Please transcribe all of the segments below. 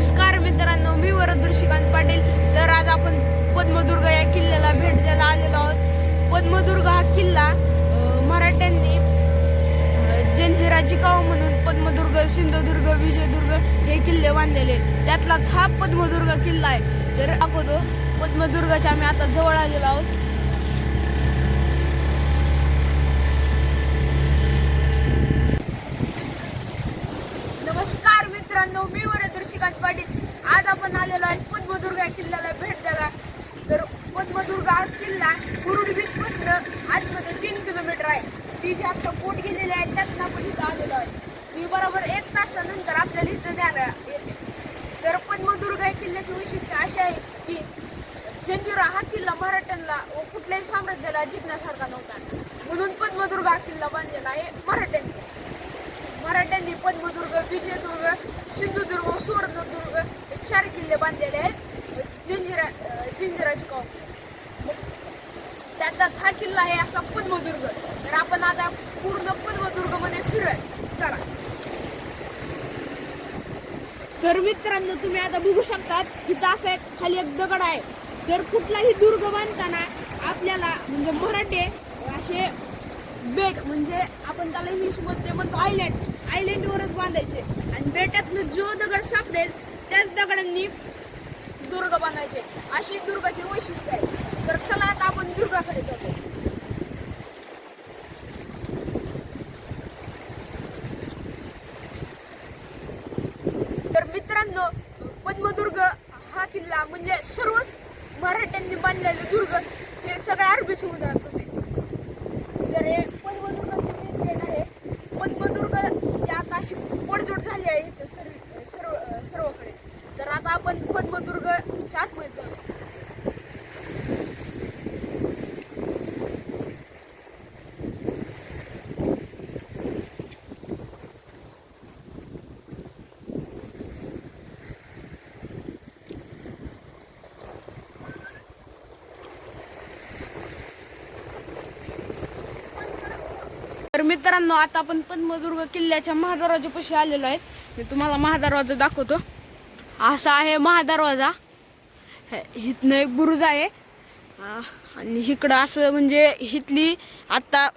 नमस्कार मित्रांनो मी वरद ऋषिकांत पाटील. तर आज आपण पद्मदुर्ग या किल्ल्याला भेट द्यायला आलेलो आहोत. पद्मदुर्ग हा किल्ला मराठ्यांनी अं, जंजिरा म्हणून पद्मदुर्ग सिंधुदुर्ग विजयदुर्ग हे किल्ले बांधलेले त्यातलाच हा पद्मदुर्ग किल्ला आहे. तर दाखवतो पद्मदुर्गाच्या आम्ही आता जवळ आलेलो आहोत नमस्कार मित्रांनो मी वरद पाटील आज आपण आलेलो आहे पद्मदुर्ग या किल्ल्याला भेट द्यायला. तर पद्मदुर्ग हा किल्ला कुरुड बीच पासून आजमध्ये तीन किलोमीटर आहे. ती जी आता पोट गेलेली आहे त्यातून आपण इथं आलेलो आहे. मी बरोबर एक तासानंतर आपल्याला इथं न्यायला येते तर पद्मदुर्ग या किल्ल्याची वैशिष्ट्य अशी आहे की जंजिरा हा किल्ला मराठ्यांना व कुठल्याही साम्राज्याला जिंकण्यासारखा नव्हता. म्हणून पद्मदुर्ग हा किल्ला बांधलेला आहे मराठ्यांनी. मराठ्यांनी पद्मदुर्ग विजयदुर्ग सिंधुदुर्ग सुवर्णदुर्ग हे चार किल्ले बांधलेले आहेत. जिंजिरा अं, गाव त्यातलाच हा किल्ला आहे असा पद्मदुर्ग. तर आपण आता पूर्ण पद्मदुर्गमध्ये चला. तर मित्रांनो तुम्ही आता बघू शकतात इथं असं एक खाली एक दगड आहे. तर कुठलाही दुर्ग बांधताना आपल्याला म्हणजे मराठे असे बेट म्हणजे आपण त्याला इंग्लिशमध्ये म्हणतो आयलँड आयलंडवरच बांधायचे. आणि बेटातनं जो दगड सापडेल त्याच दगडांनी दुर्ग बांधायचे. अशी दुर्गाची वैशिष्ट्य आहे. तर चला आता आपण दुर्गाकडे जातो तर मित्रांनो पद्मदुर्ग हा किल्ला म्हणजे सर्वच मराठ्यांनी बांधलेले दुर्ग हे सगळ्या अरबी समुद्रात होते तर हे पद्मदुर्ग तुम्ही येणार आहे पद्मदुर्ग अशी पडझड झाली आहे इथं सर्व सर्व सर्वकडे. तर आता आपण पद्मदुर्गच्या आतमध्ये जाऊ तर मित्रांनो आता आपण पद्मदुर्ग किल्ल्याच्या महादरवाजापाशी आलेलो आहेत. मी तुम्हाला महादरवाजा दाखवतो. असा आहे महादरवाजा. हे- इथनं एक बुरुज आहे. आणि इकडं असं म्हणजे हिथली आता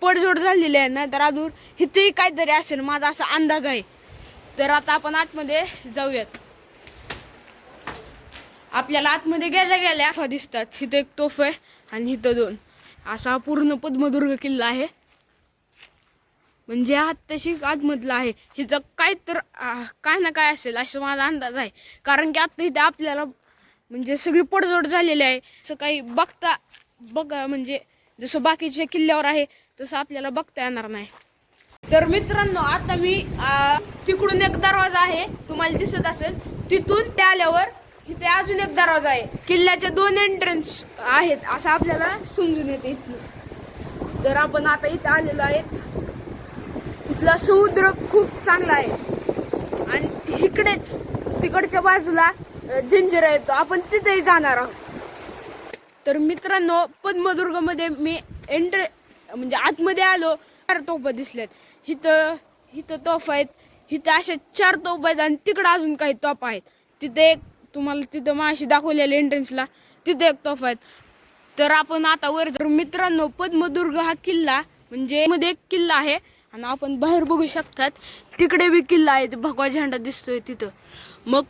पडझोड झालेली आहे ना तर अजून इथेही काहीतरी असेल माझा असा अंदाज आहे. तर आता आपण आतमध्ये जाऊयात. आपल्याला आतमध्ये गेल्या गेल्या असा दिसतात. इथं एक तोफ आहे आणि इथं दोन. असा पूर्ण पद्मदुर्ग किल्ला आहे. म्हणजे हा तशी आतमधला आहे. हिचं काय तर काय ना काय असेल असं माझा अंदाज आहे. कारण की आता इथे आपल्याला म्हणजे सगळी पडझड झालेली आहे. असं काही बघता बघा म्हणजे जसं बाकीच्या किल्ल्यावर आहे तसं आपल्याला बघता येणार नाही. तर मित्रांनो आता मी तिकडून एक दरवाजा आहे. तुम्हाला दिसत असेल. तिथून त्या आल्यावर इथे अजून एक दरवाजा आहे. किल्ल्याचे दोन एंट्रन्स आहेत असं आपल्याला समजून येते इथून. तर आपण आता इथे आलेलो आहेत. इथला समुद्र खूप चांगला आहे. आणि इकडेच तिकडच्या बाजूला अ, येतो आपण तिथेही जाणार आहोत. तर मित्रांनो पद्मदुर्गमध्ये मी एंट्र म्हणजे आतमध्ये आलो. चार तोफा दिसल्यात इथं इथं तोफ आहेत. इथं अशा चार तोफ आहेत आणि तिकडं अजून काही तोफ आहेत. तिथे एक तुम्हाला तिथं माशी दाखवलेलं एंट्रन्सला तिथे एक तोफ आहेत. तर आपण आता वर मित्रांनो पद्मदुर्ग हा किल्ला म्हणजे मध्ये एक किल्ला आहे. आणि आपण बाहेर बघू शकतात तिकडे बी किल्ला आहे ते भगवा झेंडा दिसतोय तिथं. मग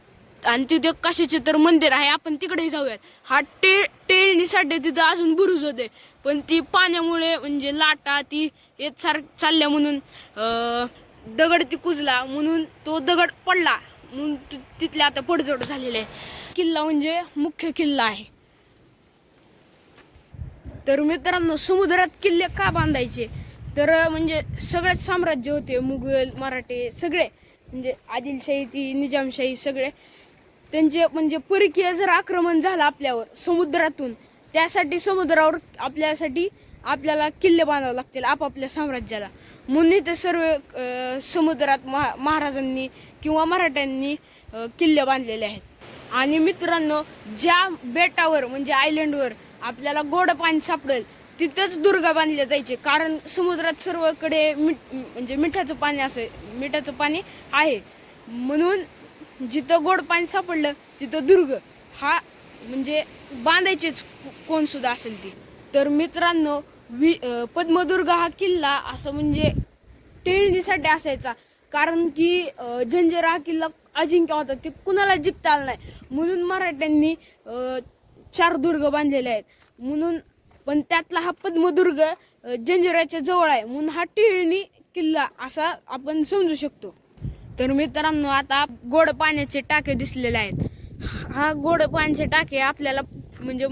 आणि तिथे कशाचे तर मंदिर आहे आपण तिकडे जाऊयात. हा टे टेळणीसाठी तिथं अजून बुरुज होते. पण ती पाण्यामुळे म्हणजे लाटा ती येत सार चालल्या म्हणून दगड ती कुजला म्हणून तो दगड पडला. म्हणून ति- तिथले आता पडझड झालेले आहे. किल्ला म्हणजे मुख्य किल्ला आहे. तर मित्रांनो समुद्रात किल्ले का बांधायचे? तर म्हणजे सगळेच साम्राज्य होते मुघल मराठे सगळे. म्हणजे आदिलशाही ती निजामशाही सगळे. त्यांचे म्हणजे परकीय जर आक्रमण झालं आपल्यावर समुद्रातून त्यासाठी समुद्रावर आपल्यासाठी आपल्याला किल्ले बांधावे लागतील आपापल्या साम्राज्याला. म्हणून इथे सर्व समुद्रात महा महाराजांनी किंवा मराठ्यांनी किल्ले बांधलेले आहेत. आणि मित्रांनो ज्या बेटावर म्हणजे आयलंडवर आपल्याला गोड पाणी सापडेल तिथंच दुर्गा बांधले जायचे. कारण समुद्रात सर्वकडे मिठ म्हणजे मिठाचं पाणी असं मिठाचं पाणी आहे. म्हणून जिथं गोड पाणी सापडलं तिथं दुर्ग हा म्हणजे बांधायचेच कोण सुद्धा असेल ती. तर मित्रांनो वि पद्मदुर्ग हा किल्ला असं म्हणजे टेळणीसाठी असायचा. कारण की झंझरा हा किल्ला अजिंक्य होता. ते कुणाला जिंकता आला नाही. म्हणून मराठ्यांनी चार दुर्ग बांधलेले आहेत. म्हणून पण त्यातला हा पद्मदुर्ग जंजिराच्या जवळ आहे म्हणून हा टिळणी किल्ला असा आपण समजू शकतो. तर मित्रांनो आता गोड पाण्याचे टाके दिसलेले आहेत. हा गोड पाण्याचे टाके आपल्याला म्हणजे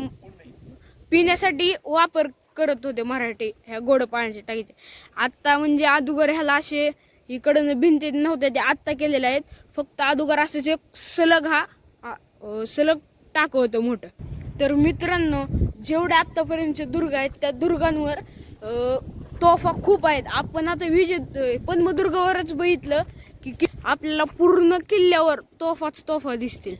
पिण्यासाठी वापर करत होते मराठी ह्या गोड पाण्याच्या टाकीचे. आत्ता म्हणजे अदुगर ह्याला असे इकडनं भिंती नव्हत्या ते आत्ता केलेले आहेत. फक्त अदुगर असंच एक सलग हा सलग टाकं होतं मोठं. तर मित्रांनो जेवढे आत्तापर्यंतचे दुर्ग आहेत त्या दुर्गांवर तोफा खूप आहेत. आपण आता विजय पद्मदुर्गावरच बघितलं की कि आपल्याला पूर्ण किल्ल्यावर तोफाच तोफा दिसतील.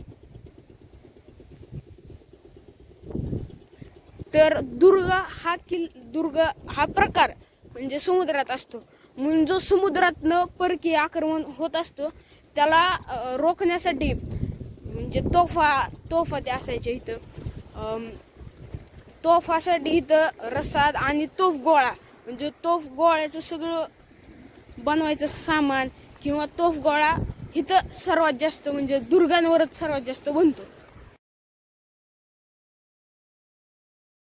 तर दुर्ग हा किल दुर्ग हा प्रकार म्हणजे समुद्रात असतो. म्हणून जो समुद्रातनं परकीय आक्रमण होत असतो त्याला रोखण्यासाठी म्हणजे तोफा तोफा ते असायच्या इथं. तोफासाठी इथं रसाद आणि तोफ गोळा. म्हणजे तोफ गोळ्याचं सगळं बनवायचं सामान किंवा तोफ गोळा इथं सर्वात जास्त म्हणजे दुर्गांवरच सर्वात जास्त बनतो.